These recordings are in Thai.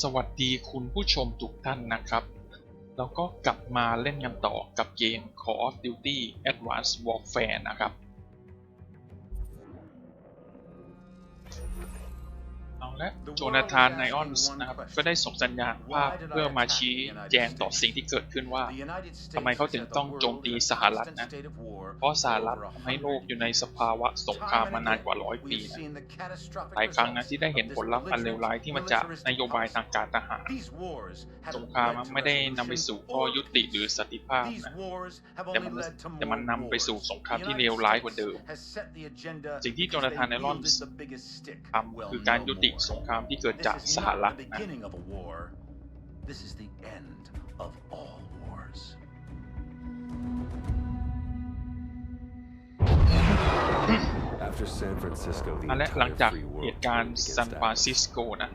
สวัสดีคุณผู้ชมทุกท่านนะครับ แล้วก็กลับมาเล่นกันต่อกับเกม Call of Duty Advanced Warfare นะครับ เอาละโจนาธานไนออนส์นะครับก็ได้ส่งสัญญาณภาพเพื่อมาชี้แจงต่อสิ่งที่เกิดขึ้นว่าทำไมเขาถึงต้องโจมตีสหรัฐนะเพเพราะราะสสหหรัรัฐฐทำทำให้ให้โลโลกกออยู่ยู่ในในสสภาวะสงครามมานานกว่าร้อยปีนะหลายครั้งนะที่ได้เห็นผลลัพธ์อันเลวร้ายที่มาจากนโยบายทางการทหาร สงครามไม่ได้นำไปสู่ข้อยุติหรือสันติภาพนะแต่แต่มัมันนแต่แต่มัมันนนำนำไปไปสู่สู่สสงงคครารามมที่ที่เลเลววร้าร้ายยกกว่าว่าเดิเดิมมสิ่งที่โจนาธานไนรอนส์ทำคือการยุติสงครามที่เกิดจากสหรัฐนะ This is the end of all wars. อันและหลังจากเหตุการณ์ซานฟรานซิสโกนะ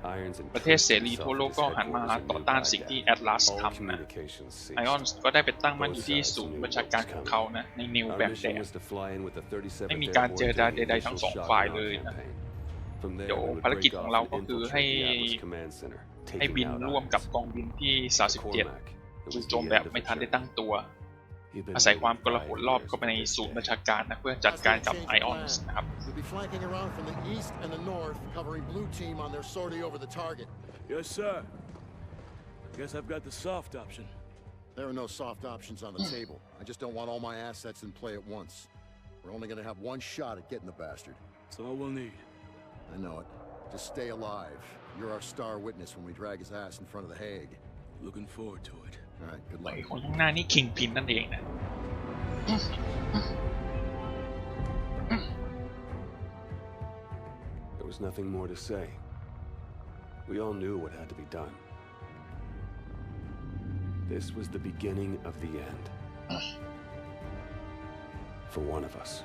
ประเทศเสรีทั่วโลกก็หันมาต่อต้านสิ่งที่แอตลาสทำนะไอออนก็ได้ไปตั้งมั่นอยู่ที่ศูนย์บัญชาการของเขานะ ในนิวแบกแดดไม่มีการเจรจาใดๆทั้งสองฝ่ายเลยนะ เดี๋เดี๋ยยววภาภารรกิกิจจขขอองงเราเราก็ก็คืคืออให้ให้ให้ให้บิบินนร่ร่ววมมกักับบกองบินที่ 37จู่จู่โจโจมมแบแบบบไม่ไม่ทัทันนได้ได้ตั้ตั้งงตัตัววอาอาศัศัยยความมคาวกกลาลาหหลนรรออบบเข้าเข้าไปไปในในศูศูนนย์ย์บับัญญชาชาการการนะเพื่อจัดการกับไอออนส์นะครับ We'll be flanking around from the east and the north, covering blue team on their sortie over the target. Yes, sir. I guess I've got the soft option. There are no soft options on the table. I just don't want all my assets in play at once. We're only gonna have one shot at getting the bastard. That's all we'll need. I know it. Just stay alive. You're our star witness when we drag his ass in front of the Hague. Looking forward to it. All right, good ไอ luck. คนข้างหน้านี่คิงพินนั่นเองนะ There was nothing more to say. We all knew what had to be done. This was the beginning of the end. For one of us.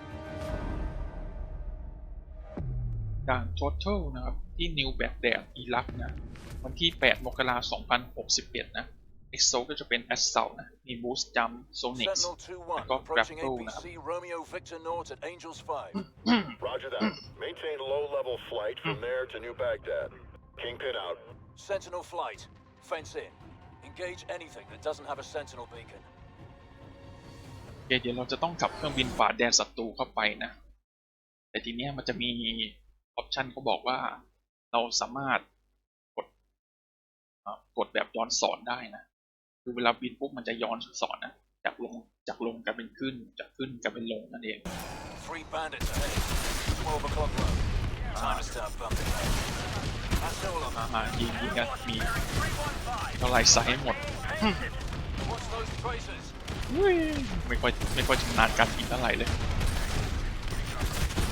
ด่าน Total นะครับที่นิวแบกแดดอิรักนะวันที่ 8 มกราคม 2061 นะ EXO ก็จะเป็น Assault นะมี Boost Jump Sonic Sentinel 2-1, I've got approaching grapple APC Romeo Victor North at Angels 5. Roger that. Maintain low-level flight from there to New Baghdad. Kingpin out. Sentinel flight, fence in. Engage anything that doesn't have a Sentinel beacon. โอเคเดี๋ยวเราจะต้องขับเครื่องบินฝ่าแดนศัตรูเข้าไปนะ แต่ทีเนี้ยมันจะมี ออปชันเขาบอกว่าเราสามารถกดเอ่อกดแบบย้อนสอนได้นะ คือเวลาบินปุ๊บมันจะย้อนสอนนะ จากลงจากลงกลายเป็นขึ้น จากขึ้นกลายเป็นลงนั่นเอง Three bandits ahead. 12 o'clock low. Time to start bumping up. That's all on อ่ายิงยิงกันมีเท่าไหรใส่ให้หมด Watch those tracers. อุ้ยไม่ค่อยไม่ค่อยชำนาญการยิงเท่าไหร่เลย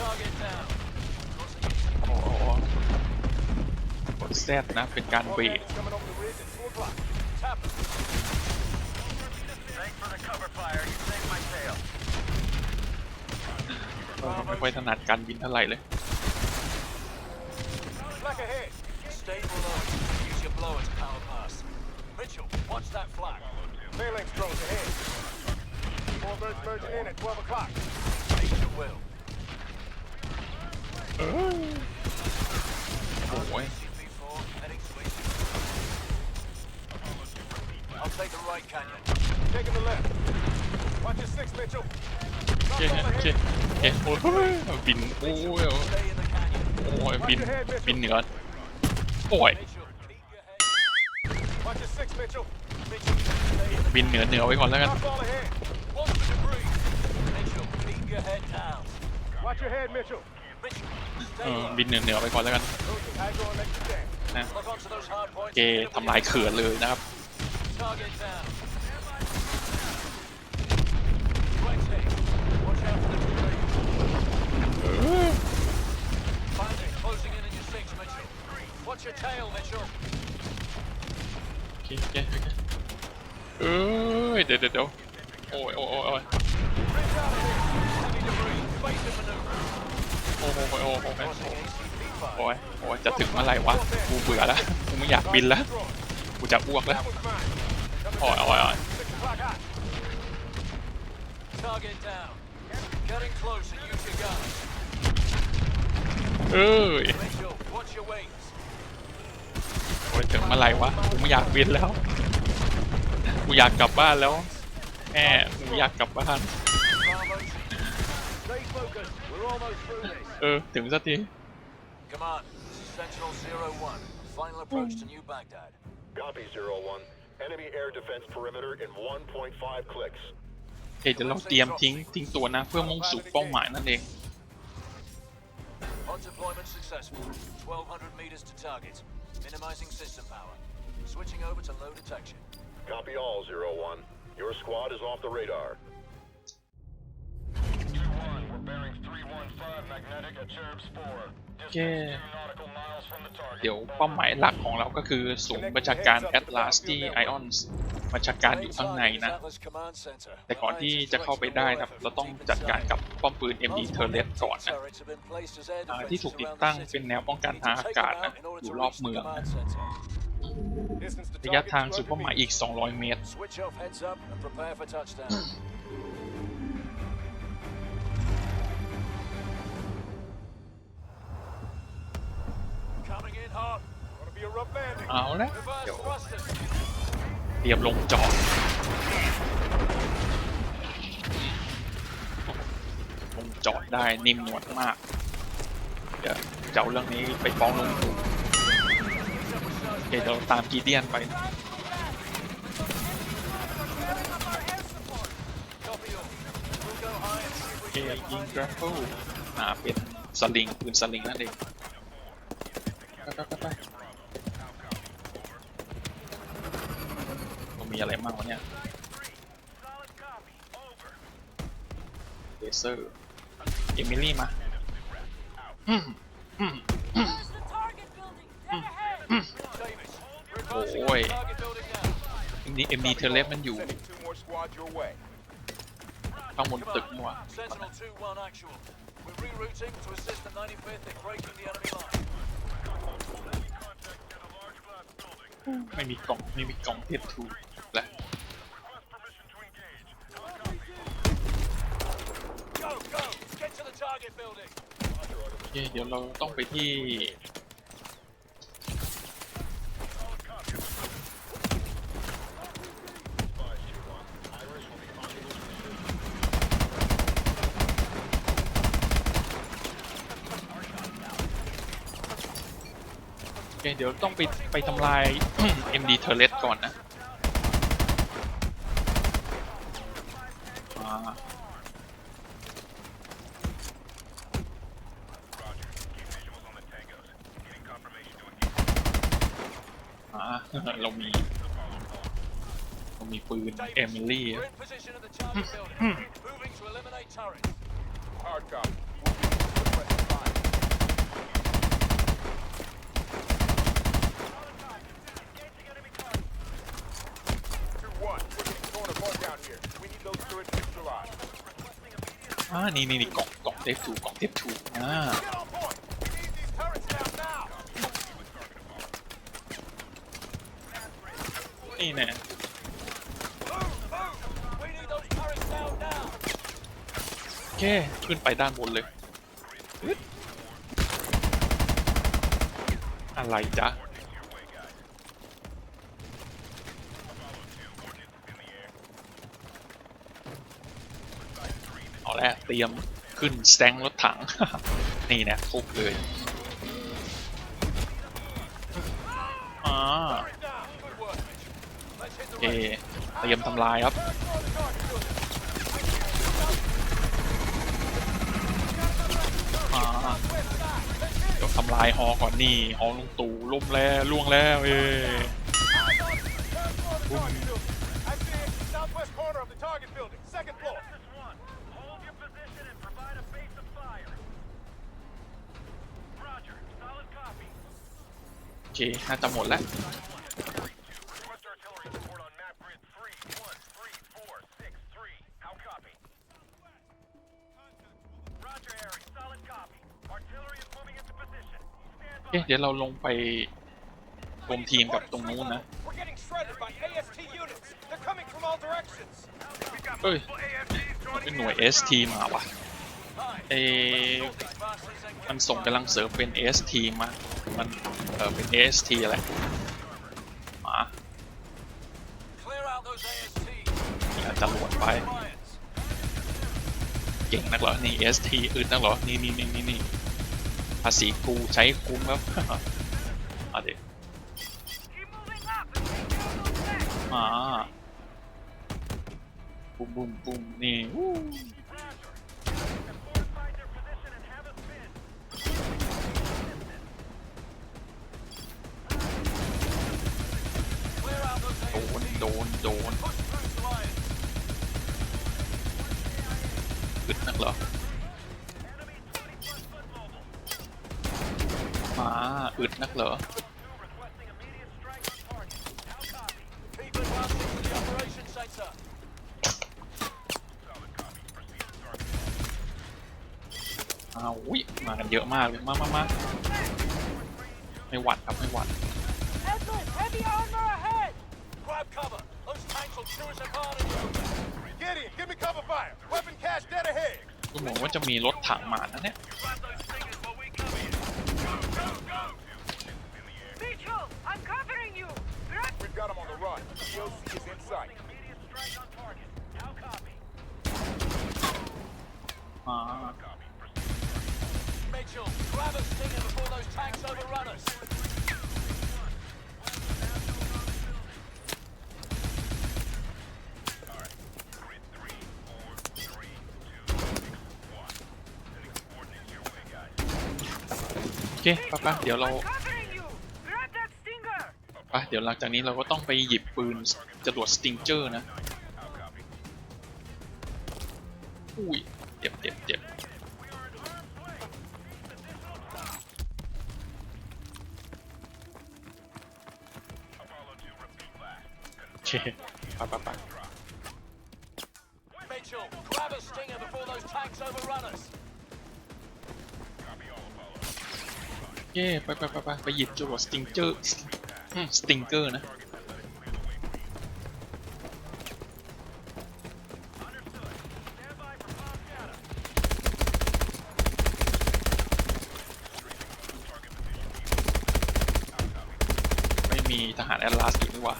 Target down. โอ้โหกดแซดนะ เป็นการเบรก coming over the ridge at 2 o'clock. Tap them. Thanks for the cover fire. You saved my tail. ไม่ค่อยถนัดการบินเท่าไหร่เลย Flag ahead. Stay below. Use your blower to power past. Mitchell, watch that flag. Phalanx drones ahead. Four birds merging in at 12 o'clock. Major will. โอ้ย CP4 heading to east. I'll take the right canyon. Taking the left. Watch your six, Mitchell. โอเคโอเคโอเคโอ้ยบินโอ้ย Stay in the canyon. โอ้ยบินบินเหนือโอ้ย Mitchell, keep your head. Watch your six, Mitchell. Mitchell, stay in the บินเหนือเหนือไว้ก่อนแล้วกัน Drop all ahead. Watch the debris. Mitchell, keep your head down. Watch your head, Mitchell. บินเหนือเหนือไปก่อนแล้วกันนะเกทำลายเขื่อนเลยนะครับเอออ้ยเดี๋ยวเดี๋ยวโอ้ยโอ้ยโอ้ย อ้โหโอ้โหโอ้ยโอ้ยจะถึงเมื่อไหร่วะ กูเบื่อแล้ว กูไม่อยากบินแล้ว กูจะอ้วกแล้วโอ้ยโอ้ยโอ้ยเอ้ยโอ้ยถึงเมื่อไหร่วะ กูไม่อยากบินแล้ว กูอยากกลับบ้านแล้วแหม่กูอยากกลับบ้าน Stay focused. We're almost through this. เออ ถึงสักที Come on, this is Sentinel Zero One. Final approach to New Baghdad. Copy, Zero One. Enemy air defense perimeter in 1.5 clicks. เดี๋ยวเราเตรียมทิ้งทิ้งตัวนะ เพื่อมุ่งสู่เป้าหมายนั่นเอง Hot deployment successful. 1,200 meters to target. Minimizing system power. Switching over to low detection. Copy all, Zero One. Your squad is off the radar. โอเคเดี๋ยวเป้าหมายหลักของเราก็คือศูนย์บัญชาการแอตลาสที่ไอออนส์บัญชาการอยู่ข้างในนะ แต่ก่อนที่จะเข้าไปได้นะครับเราต้องจัดการกับป้อมปืน MD t u r r e t ก่อนนะอ่าที่ถูกติดตั้งเป็นแนวป้องกันทางอากาศนะอยู่รอบเมืองนะ Distance to ระยะ target ทางสู่200เป้าหมาย meters. อีก 200 เมตร เอาละ Reverse เดี๋ยว thrusters. เตรียมลงจอดลงจอดได้นิ่มนวลมาก เดี๋ยวจะเอาเรื่องนี้ไปฟ้องลงทุนโอเคเดี๋ยวเราตามกีเดียนไปนะ Copy all. We'll go high and see if โอ we เค can ยิง get กราฟเฟิลอ่าเป็นสลิงปืนสลิงนั่นเองไปไปไปไปก็ มีอะไรบ้างวะเนี่ยเลเซอร์เอมิลี่มาอืมอืม There's the target building. Dead ahead. Davis. Reversing Oi. the target building now. เอ็มดีเอ็มดีเทเลฟมันอยู่ Sending two more squads your way. ข้างบนตึกมัว Sentinel 2-1 actual. We're rerouting to assist the 95th in breaking the enemy line. ไม่มีกล่อง ไม่มีกล่องเทปทู และ Go, go! Get to the target building. โอเคเดี๋ยวเราต้องไปที่โอเคเดี๋ยวต้องไปไปทำลาย MD Turret ก่อนนะอ่าอ่าเรามี เรามีปืนเอมิลี่ We're in position at the target building. Moving to eliminate turrets. Hard copy. Suppressing fire. Two one. We're getting torn apart down here. We need those turrets neutralized. อ่านี่นี่นี่กล่องกล่องเทปทูกล่องเทปทูอ่า Get on point. We need these turrets down now. นี่แน่โอเคขึ้นไปด้านบนเลยอึ๊ดอะไรจ๊ะเอาแล้วเตรียมขึ้นแซงรถถัง นี่นะทุบเลย เอเตรียมทำลายครับยกทำลายฮอก่อนนี่ฮอลุงตู่ล่มแล้วล่วงแล้วเอโอเคน่าจะหมดแล้ว เดี๋ยวเราลงไปรวมทีมกับตรงนู้นนะ เฮ้ยเป็นหน่วย ST มาวะเอมันส่งกำลังเสริมเป็น ST มา มันเออเป็น ST อะไรมาอวจะหลวดไป เก่งนักเหรอ นี่ ST อึดนักเหรอ นี่นี่นี่นี่ ภาษีกูใช้คุ้มครับเอาเด็ก Keep moving up and take down those tanks. มาบุ้มบุ้มบุ้มนี่วู้ Clear out those โดน โดน โดน Push through to Lions. อึดนักเหรอ มาอึดนักเหรอ Keep advancing with the operation center. อ้าวอุ้ยมากันเยอะมากเลยมามามาไม่หวัดครับไม่หวัด Echo, heavy armor ahead. Grab cover. Those tanks will chew us apart in the open. Gideon, give me cover fire. Weapon cache dead ahead. ดูเหมือนว่าจะมีรถถังมานะเนี่ย มา Mitchell, grab a stinger before those tanks overrun us. โอเคไปไปเดี๋ยวเรา covering you. Grab that stinger. ไปเดี๋ยวหลังจากนี้เราก็ต้องไปหยิบปืนจรวดสติงเจอร์นะ อุ้ย โอเคไปไปไป Mitchell, grab a stinger before those tanks overrun us. เย้ไปไปไปไปไปหยิบจรวดสติงเจอร์สติงเกอร์นะ ไม่มีทหารแอตลาสอยู่นี่หว่า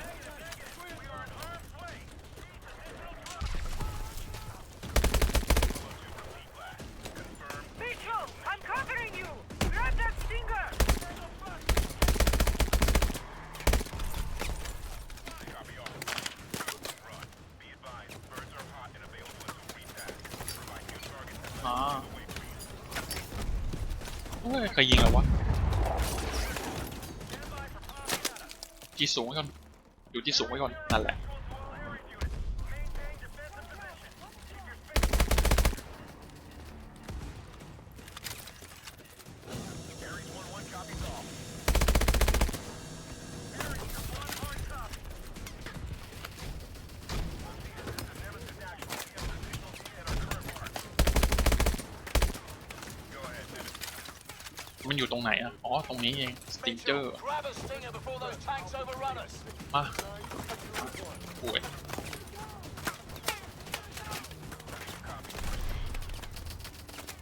Mitchell, I'm covering you. Grab that stinger. อ๋อเฮ้ ยใครยิงเหรอวะที่สูงไว้ก่อนอยู่ที่สูงไว้ก่อนนั่นแหละ นี้เอง สติงเจอ Mitchell, ร์ grab a stinger before those tanks overrun us. มาป่วย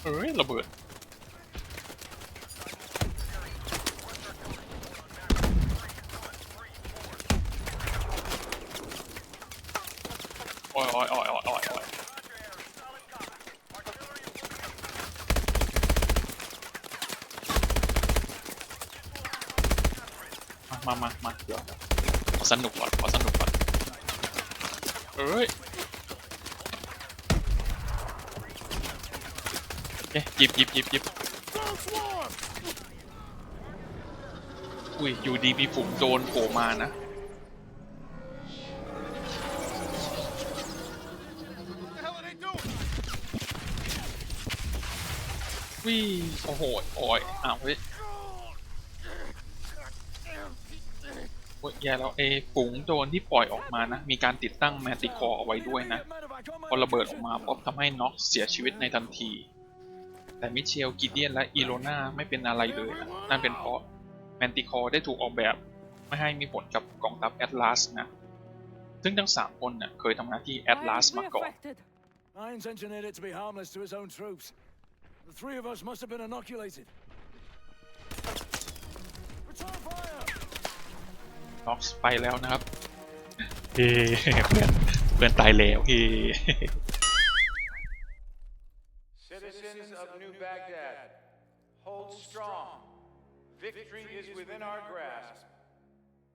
เฮ้ย ระเบิด สนุกก่อนขอสนุกก่อนเอ้ยโอเคหยิบหยิบหยิบหยิบอุ้ยอยู่ดีมีฝูงโจรโผล่มานะวิโอ้โหโอ้ยอ้าวเฮ้ยโอ้ ยแย่แล้วเอยฝูงโจรที่ปล่อยออกมานะ มีการติดตั้งแมติคอร์เอาไว้ด้วยนะ พอระเบิดออกมาป๊อบทำให้น็อกเสียชีวิตในทันที แต่มิเชลกิเดียนและอีโรนาไม่เป็นอะไรเลยนะนั่นเป็นเพราะแมนติคอร์ได้ถูกออกแบบไม่ให้มีผลกับกองทัพแอตลาสนะ ซึ่งทั้งสามคนเน่ะเคยทำงานที่แอตลาสมาก่อน I engineered it to be harmless to his own troops. The three of us must have been inoculated. น็อกไปแล้วนะครับเฮ้เพื่อนเพื่อนตายแล้วเฮ้ Citizens of New Baghdad, hold strong. Victory is within our grasp.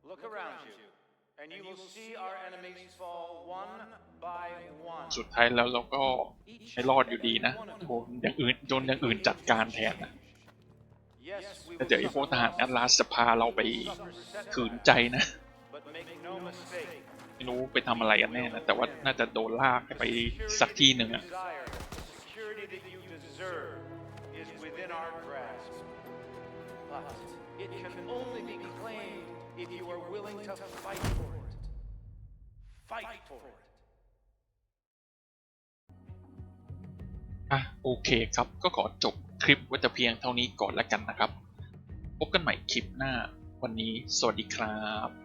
Look around you, and you will see our enemies fall one by one. สุดท้ายแล้วเราก็ไม่รอดอยู่ดีนะโดนอย่างอื่นโดนอย่างอื่นจัดการแทนนะ Yes, we แต่ will เดี๋ยวไอ้พวกทหารแอตลาสจะพาเราไป suffer ขืน setbacks, ใจนะ but make no mistake. ไม่รู้ไปทำอะไรกันแน่นะแต่ว่าน่าจะโดนลากให้ไปสักที่หนึ่งอะ Desire, the security that you deserve is within our grasp. But it can only be claimed if you are willing to fight for it. Fight for it. อะโอเคครับก็ขอจบ คลิปว่าจะเพียงเท่านี้ก่อนแล้วกันนะครับ พบกันใหม่คลิปหน้าวันนี้สวัสดีครับ